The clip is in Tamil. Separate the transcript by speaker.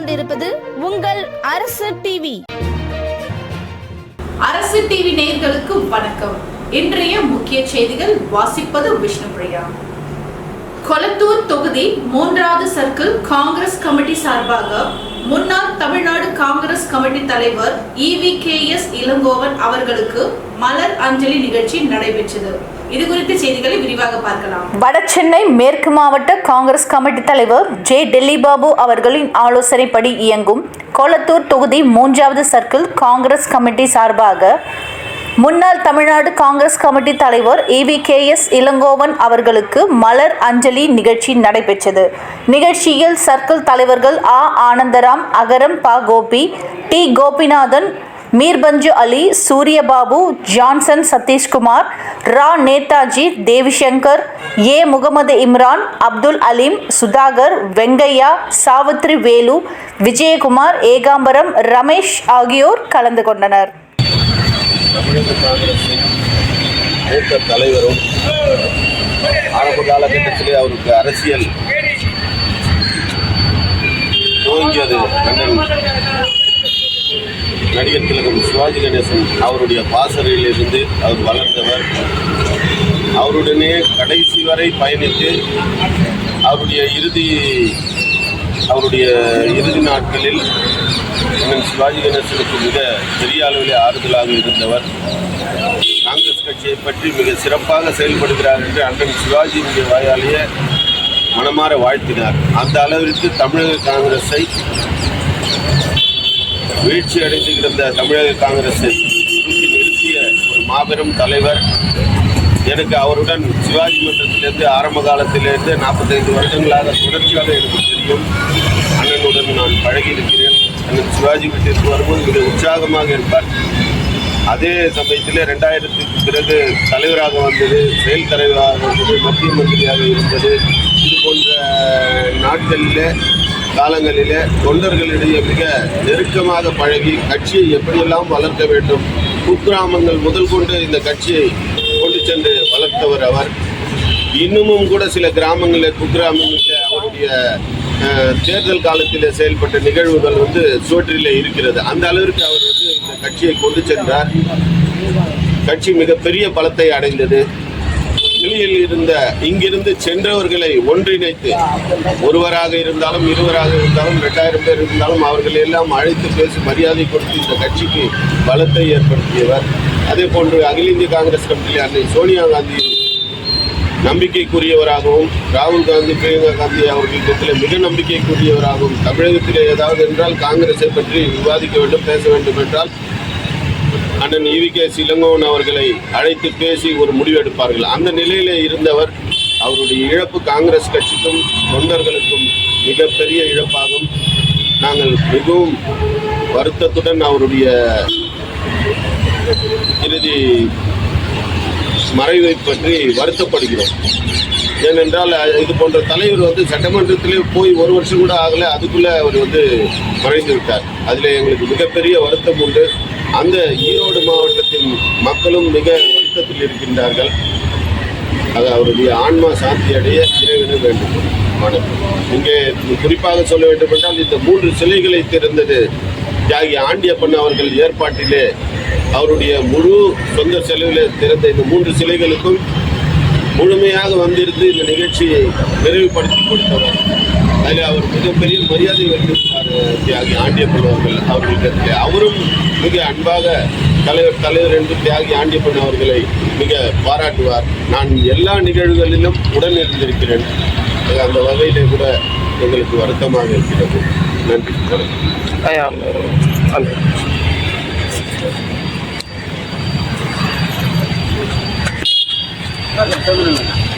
Speaker 1: கொண்டிருப்பது உங்கள் அரசு டிவி
Speaker 2: அரசு டிவி நேயர்களுக்கு வணக்கம். இன்றைய முக்கிய செய்திகள் வாசிப்பது விஷ்ணுபிரியா. கொலத்தூர் தொகுதி மூன்றாவது சர்க்கிள் காங்கிரஸ் கமிட்டி சார்பாக முன்னாள் தமிழ்நாடு காங்கிரஸ் கமிட்டி தலைவர் E V K S Elangovan அவர்களுக்கு மலர் அஞ்சலி நிகழ்ச்சி நடைபெற்றது. இது குறித்த செய்திகளை விரிவாக பார்க்கலாம்.
Speaker 3: வடசென்னை மேற்கு மாவட்ட காங்கிரஸ் கமிட்டி தலைவர் ஜே டெல்லி பாபு அவர்களின் ஆலோசனைப்படி இயங்கும் கொளத்தூர் தொகுதி மூன்றாவது சர்க்கிள் காங்கிரஸ் கமிட்டி சார்பாக முன்னாள் தமிழ்நாடு காங்கிரஸ் கமிட்டி தலைவர் E V K S Elangovan அவர்களுக்கு மலர் அஞ்சலி நிகழ்ச்சி நடைபெற்றது. நிகழ்ச்சியில் சர்க்கிள் தலைவர்கள் ஆ. ஆனந்தராம் அகரம் பா. கோபி டி. கோபிநாதன் மீர்பஞ்சு அலி சூரியபாபு ஜான்சன் சதீஷ்குமார் ரா. நேதாஜி தேவிசங்கர் ஏ. முகமது இம்ரான் அப்துல் அலீம் சுதாகர் வெங்கையா சாவித்ரி வேலு விஜயகுமார் ஏகாம்பரம் ரமேஷ் ஆகியோர் கலந்து கொண்டனர்.
Speaker 4: தமிழக காங்கிரஸின் மூத்த தலைவரும் ஆரம்ப காலகட்டத்திலே அவருக்கு அரசியல் துவங்கியது அண்ணன் நடிகர் திலகம் சிவாஜி கணேசன் அவருடைய பாசறையிலிருந்து அவர் வளர்ந்தவர். அவருடனே கடைசி வரை பயணித்து அவருடைய இறுதி அவருடைய இறுதி நாட்களில் அண்ணன் சிவாஜி கணேசனுக்கு மிக பெரிய அளவிலே ஆறுதலாக இருந்தவர். காங்கிரஸ் கட்சியை பற்றி மிக சிறப்பாக செயல்படுகிறார் என்று அண்ணன் சிவாஜியினுடைய வாயாலேயே மனமாற வாழ்த்தினார். அந்த அளவிற்கு தமிழக காங்கிரஸை வீழ்ச்சி அடைந்து கிடந்த தமிழக காங்கிரஸை தூக்கி நிறுத்திய ஒரு மாபெரும் தலைவர் எனக்கு அவருடன் சிவாஜி மன்றத்திலிருந்து ஆரம்ப காலத்திலிருந்து நாற்பத்தைந்து வருடங்களாக தொடர்ச்சியாக எனக்கு தெரியும். அண்ணனுடன் நான் பழகியிருக்கிறேன். அண்ணன் சிவாஜி வீட்டிற்கு வரும்போது மிக உற்சாகமாக இருப்பார். அதே சமயத்தில் ரெண்டாயிரத்துக்கு பிறகு தலைவராக வந்தது செயல் தலைவராக வந்தது மத்திய மந்திரியாக இருந்தது. இது போன்ற நாட்களிலே காலங்களிலே தொண்டர்களிடையே மிக நெருக்கமாக பழகி கட்சியை எப்படியெல்லாம் வளர்க்க வேண்டும் குக்கிராமங்கள் முதல் கொண்டு இந்த கட்சியை சென்று வளர்த்தவர் அவர். இன்னமும் கூட சில கிராமங்களில் குக்கிராமங்களில் அவருடைய அஹ், தேர்தல் காலத்தில் செயல்பட்ட நிகழ்வுகள் வந்து சுவற்றில் இருக்கிறது. அந்த அளவிற்கு அவர் வந்து இந்த கட்சியை கொண்டு சென்றார். கட்சி மிகப்பெரிய பலத்தை அடைந்தது. வெளியில் இருந்த இங்கிருந்து சென்றவர்களை ஒன்றிணைத்து ஒருவராக இருந்தாலும் இருவராக இருந்தாலும் ரெண்டாயிரம் பேர் இருந்தாலும் அவர்கள் எல்லாம் அழைத்து பேசி மரியாதை கொடுத்து இந்த கட்சிக்கு பலத்தை ஏற்படுத்தியவர். அதே போன்று அகில இந்திய காங்கிரஸ் கமிட்டியில் அன்னை சோனியா காந்தி நம்பிக்கைக்குரியவராகவும் ராகுல் காந்தி பிரியங்கா காந்தி அவர்களிடத்தில் மிக நம்பிக்கைக்குரியவராகவும் தமிழகத்தில் ஏதாவது என்றால் காங்கிரஸை பற்றி விவாதிக்க வேண்டும் பேச வேண்டும் என்றால் அண்ணன் இவி கே சிலங்கோன் அவர்களை அழைத்து பேசி ஒரு முடிவெடுப்பார்கள் அந்த நிலையிலே இருந்தவர் அவருடைய இழப்பு காங்கிரஸ் கட்சிக்கும் தொண்டர்களுக்கும் மிகப்பெரிய இழப்பாகும். நாங்கள் மிகவும் வருத்தத்துடன் அவருடைய இறுதி மறைவை பற்றி வருத்தப்படுகிறோம். ஏனென்றால் இது போன்ற தலைவர் வந்து சட்டமன்றத்திலே போய் ஒரு வருஷம் கூட ஆகலை அதுக்குள்ளே அவர் வந்து மறைந்து விட்டார். அதில் எங்களுக்கு மிகப்பெரிய வருத்தம் உண்டு. அந்த ஈரோடு மாவட்டத்தின் மக்களும் மிக வருத்தத்தில் இருக்கின்றார்கள். அது அவருடைய ஆன்மா சாந்தி அடைய இறைவன வேண்டும். வணக்கம். இங்கே குறிப்பாக சொல்ல வேண்டும் என்றால் இந்த மூன்று சிலைகளை திறந்தது தியாகி ஆண்டியப்பன் அவர்கள் ஏற்பாட்டிலே அவருடைய முழு சொந்த செலவில் திறந்த இந்த மூன்று சிலைகளுக்கும் முழுமையாக வந்திருந்து இந்த நிகழ்ச்சியை நிறைவுபடுத்தி கொடுத்தவர். அதில் அவர் மிகப்பெரிய மரியாதை வைத்திருந்தார் தியாகி ஆண்டியப்பன் அவர்கள் அவர்களிடத்தில் அவரும் மிக அன்பாக தலைவர் தலைவர் என்று தியாகி ஆண்டியப்பன் அவர்களை மிக பாராட்டுவார். நான் எல்லா நிகழ்வுகளிலும் உடன் இருந்திருக்கிறேன் அது அந்த வகையிலே கூட எங்களுக்கு வருத்தமாக இருக்கிறது. நன்றி. வணக்கம்.
Speaker 5: ก็
Speaker 4: ถึ